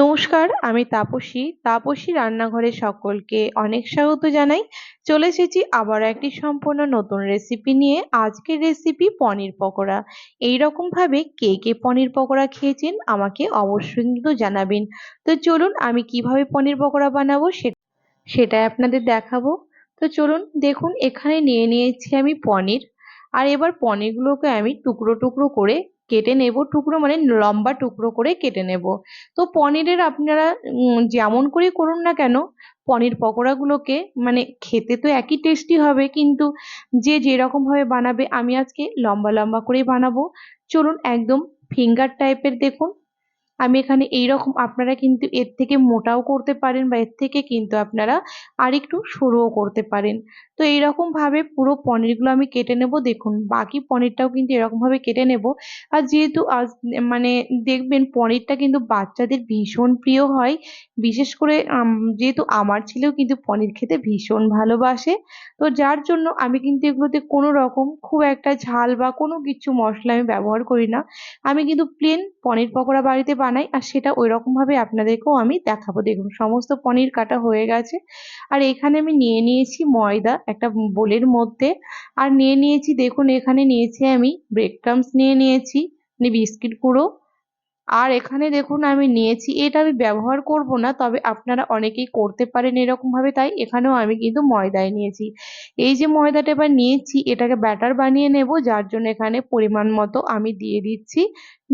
নমস্কার, আমি তাপসী। তাপসী রান্নাঘরে সকলকে অনেক স্বাগত জানাই। চলে এসেছি আবার একটি সম্পূর্ণ নতুন রেসিপি নিয়ে। আজকের রেসিপি পনির পকোড়া। এই রকম ভাবে কে কে পনির পকোড়া খেয়েছেন আমাকে অবশ্যই কিন্তু জানাবেন। তো চলুন আমি কীভাবে পনির পকোড়া বানাবো সেটাই আপনাদের দেখাবো। তো চলুন দেখুন, এখানে নিয়ে নিয়েছি আমি পনির। আর এবার পনিরগুলোকে আমি টুকরো টুকরো করে কেটে নেব টুকরো মানে লম্বা টুকরো করে কেটে নেব। তো পনিরের আপনারা যেমন করে করুন না কেন, পনির পকোড়াগুলোকে মানে খেতে তো একই টেস্টি হবে, কিন্তু যে যেরকমভাবে বানাবে, আমি আজকে লম্বা লম্বা করেই বানাবো। চলুন একদম ফিঙ্গার টাইপের দেখুন। আমি এখানে এই রকম আপনারা কিন্তু এর থেকে মোটাও করতে পারেন বা এর থেকে কিন্তু আপনারা আরেকটু সরুও করতে পারেন। তো এইরকমভাবে পুরো পনিরগুলো আমি কেটে নেব। দেখুন, বাকি পনিরটাও কিন্তু এরকমভাবে কেটে নেব। আর যেহেতু আজ মানে দেখবেন পনিরটা কিন্তু বাচ্চাদের ভীষণ প্রিয় হয়, বিশেষ করে যেহেতু আমার ছেলেও কিন্তু পনির খেতে ভীষণ ভালোবাসে। তো যার জন্য আমি কিন্তু এগুলোতে কোনো রকম খুব একটা ঝাল বা কোনো কিছু মশলা আমি ব্যবহার করি না। আমি কিন্তু প্লেন পনির পকোড়া বাড়িতে বানাই আর সেটা ওই রকমভাবে আপনাদেরকেও আমি দেখাবো। দেখুন, সমস্ত পনির কাটা হয়ে গেছে। আর এখানে আমি নিয়ে নিয়েছি ময়দা একটা বোলের মধ্যে। আর নিয়ে নিয়েছি, দেখুন, এখানে নিয়েছি আমি ব্রেড ক্রামস নিয়ে নিয়েছি বিস্কিট গুঁড়ো। আর এখানে দেখুন, আমি নিয়েছি, এটা আমি ব্যবহার করব না, তবে আপনারা অনেকেই করতে পারেন এরকমভাবে, তাই এখানেও আমি কিন্তু ময়দায় নিয়েছি। এই যে ময়দাটা এবার নিয়েছি, এটাকে ব্যাটার বানিয়ে নেব, যার জন্য এখানে পরিমাণ মতো আমি দিয়ে দিচ্ছি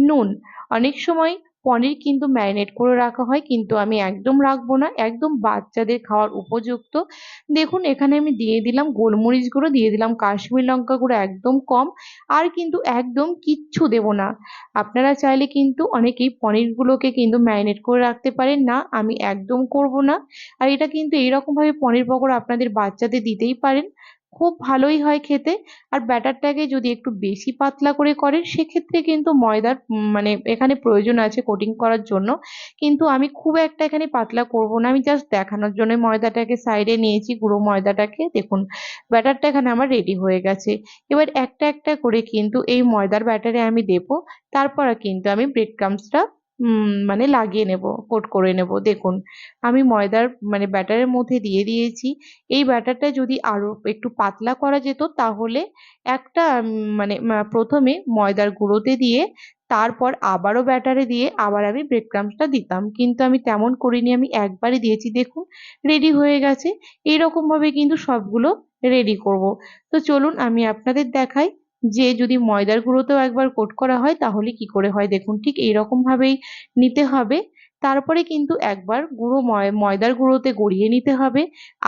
নুন। অনেক সময় পনির কিন্তু ম্যারিনেট করে রাখা হয়, কিন্তু আমি একদম রাখব না। একদম বাচ্চাদের খাওয়ার উপযুক্ত। দেখুন, এখানে আমি দিয়ে দিলাম গোলমরিচ গুঁড়ো, দিয়ে দিলাম কাশ্মীর লঙ্কা গুঁড়ো, একদম কম। আর কিন্তু একদম কিচ্ছু দেব না। আপনারা চাইলে কিন্তু অনেকেই পনিরগুলোকে কিন্তু ম্যারিনেট করে রাখতে পারেন না, আমি একদম করব না। আর এটা কিন্তু এইরকমভাবে পনির পকোড়া আপনাদের বাচ্চাদের দিতেই পারেন। খুব ভালোই হয় খেতে। আর ব্যাটারটাকে যদি একটু বেশি পাতলা করে করেন, সেক্ষেত্রে কিন্তু ময়দার মানে এখানে প্রয়োজন আছে কোটিং করার জন্য। কিন্তু আমি খুব একটা এখানে পাতলা করব না। আমি জাস্ট দেখানোর জন্য ময়দাটাকে সাইডে নিয়েছি, গুঁড়ো ময়দাটাকে। দেখুন, ব্যাটারটা এখানে আমার রেডি হয়ে গেছে। এবার একটা একটা করে কিন্তু এই ময়দার ব্যাটারে আমি দেবো। তারপর কিন্তু আমি ব্রেড ক্রামসটা মানে লাগিয়ে নেব, কোট করে নেব। দেখুন, আমি ময়দার মানে ব্যাটারের মধ্যে দিয়ে দিয়েছি। এই ব্যাটারটা যদি আরও একটু পাতলা করা যেত, তাহলে একটা মানে প্রথমে ময়দার গুঁড়োতে দিয়ে, তারপর আবারও ব্যাটারে দিয়ে আবার আমি ব্রেড ক্রামসটা দিতাম। কিন্তু আমি তেমন করিনি, আমি একবারই দিয়েছি। দেখুন রেডি হয়ে গেছে। এইরকমভাবে কিন্তু সবগুলো রেডি করব। তো চলুন, আমি আপনাদের দেখাই যে যদি ময়দার গুঁড়োতেও একবার কোট করা হয়, তাহলে কি করে হয় দেখুন, ঠিক এইরকমভাবেই নিতে হবে। তারপরে কিন্তু একবার গুঁড়ো ময়দার গুঁড়োতে গড়িয়ে নিতে হবে,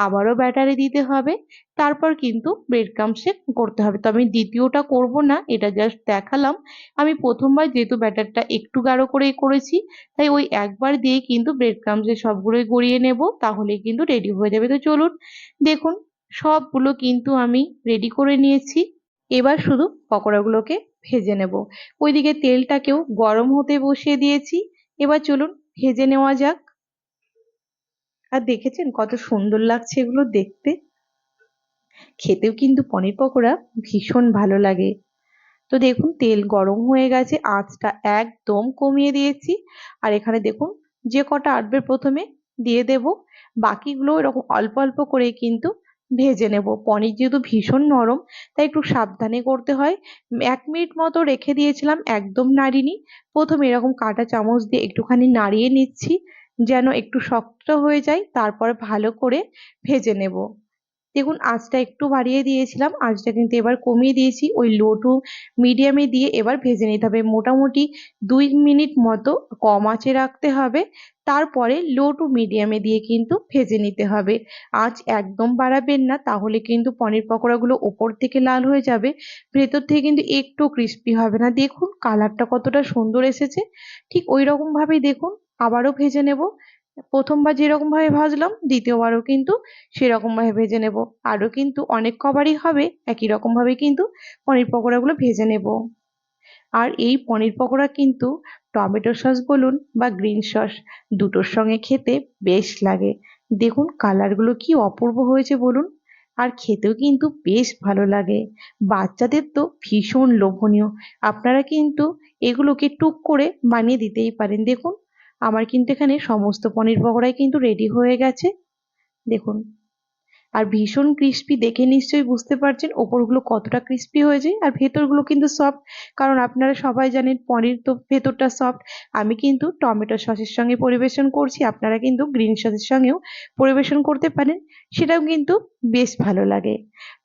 আবারও ব্যাটারে দিতে হবে, তারপর কিন্তু ব্রেড ক্রামসে করতে হবে। তো আমি দ্বিতীয়টা করব না, এটা জাস্ট দেখালাম। আমি প্রথমবার যেহেতু ব্যাটারটা একটু গাঢ় করেই করেছি, তাই ওই একবার দিয়ে কিন্তু ব্রেড ক্রামসে সবগুলোই গড়িয়ে নেব, তাহলে কিন্তু রেডি হয়ে যাবে। তো চলুন, দেখুন, সবগুলো কিন্তু আমি রেডি করে নিয়েছি। এবার শুধু পকোড়াগুলোকে ভেজে নেব। ওইদিকে তেলটাকেও গরম হতে বসিয়ে দিয়েছি। এবার চলুন ভেজে নেওয়া যাক। আর দেখেছেন কত সুন্দর লাগছে এগুলো দেখতে? খেতেও কিন্তু পনির পকোড়া ভীষণ ভালো লাগে। তো দেখুন, তেল গরম হয়ে গেছে, আঁচটা একদম কমিয়ে দিয়েছি। আর এখানে দেখুন, যে কটা আটবে প্রথমে দিয়ে দেব। বাকিগুলো এরকম অল্প অল্প করে কিন্তু ভেজে নেব। পনির যেহেতু ভীষণ নরম, তাই একটু সাবধানে করতে হয়। এক মিনিট মতো রেখে দিয়েছিলাম একদম নাড়িনি। প্রথমে এরকম কাটা চামচ দিয়ে একটুখানি নাড়িয়ে নিচ্ছি, যেন একটু শক্ত হয়ে যায়, তারপরে ভালো করে ভেজে নেব। দেখুন, আঁচটা একটু বাড়িয়ে দিয়েছিলাম, আঁচটা কিন্তু এবার কমিয়ে দিয়েছি। ওই লো টু মিডিয়ামে দিয়ে এবার ভেজে নিতে হবে। মোটামুটি দুই মিনিট মতো কম আঁচে রাখতে হবে। তারপরে লো টু মিডিয়ামে দিয়ে কিন্তু ভেজে নিতে হবে। আঁচ একদম বাড়াবেন না, তাহলে কিন্তু পনির পকোড়াগুলো ওপর থেকে লাল হয়ে যাবে। ভেতর থেকে কিন্তু একটু ক্রিস্পি হবে না। দেখুন কালারটা কতটা সুন্দর এসেছে। ঠিক ওই রকমভাবেই দেখুন, আবারও ভেজে নেব। প্রথমবার যেরকমভাবে ভাজলাম, দ্বিতীয়বারও কিন্তু সেরকমভাবে ভেজে নেব। আরও কিন্তু অনেক কবারই হবে, একই রকমভাবে কিন্তু পনির পকোড়াগুলো ভেজে নেব। আর এই পনির পকোড়া কিন্তু টমেটো সস বলুন বা গ্রিন সস, দুটোর সঙ্গে খেতে বেশ লাগে। দেখুন কালারগুলো কি অপূর্ব হয়েছে বলুন। আর খেতেও কিন্তু বেশ ভালো লাগে। বাচ্চাদের তো ভীষণ লোভনীয়। আপনারা কিন্তু এগুলোকে টুক করে বানিয়ে দিতেই পারেন। দেখুন আমার কিন্তু এখানে সমস্ত পনির পকোড়াই কিন্তু রেডি হয়ে গেছে। দেখুন, আর ভীষণ ক্রিস্পি দেখে নিশ্চয়ই বুঝতে পারছেন ওপরগুলো কতটা ক্রিস্পি হয়েছে আর ভেতরগুলো কিন্তু সফট কারণ আপনারা সবাই জানেন পনির তো ভেতরটা সফট আমি কিন্তু টমেটো সসের সঙ্গে পরিবেশন করছি, আপনারা কিন্তু গ্রিন সসের সঙ্গেও পরিবেশন করতে পারেন, সেটাও কিন্তু বেশ ভালো লাগে।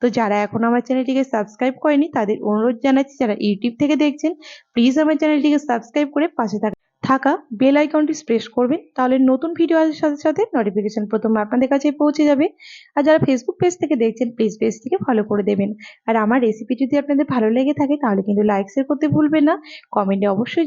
তো যারা এখন আমার চ্যানেলটিকে সাবস্ক্রাইব করেনি, তাদের অনুরোধ জানাচ্ছি, যারা ইউটিউব থেকে দেখছেন প্লিজ আমার চ্যানেলটিকে সাবস্ক্রাইব করে পাশে থাকা থাকা বেল আইকনটি প্রেস করবেন, তাহলে নতুন ভিডিও আসার সাথে সাথে নোটিফিকেশন প্রথম আপনাদের কাছে পৌঁছে যাবে। আর যারা ফেসবুক পেজ থেকে দেখছেন প্লিজ থেকে ফলো করে দেবেন। আর আমার রেসিপি যদি আপনাদের ভালো লেগে থাকে, তাহলে কিন্তু লাইক শেয়ার করতে ভুলবেন না। কমেন্টে অবশ্যই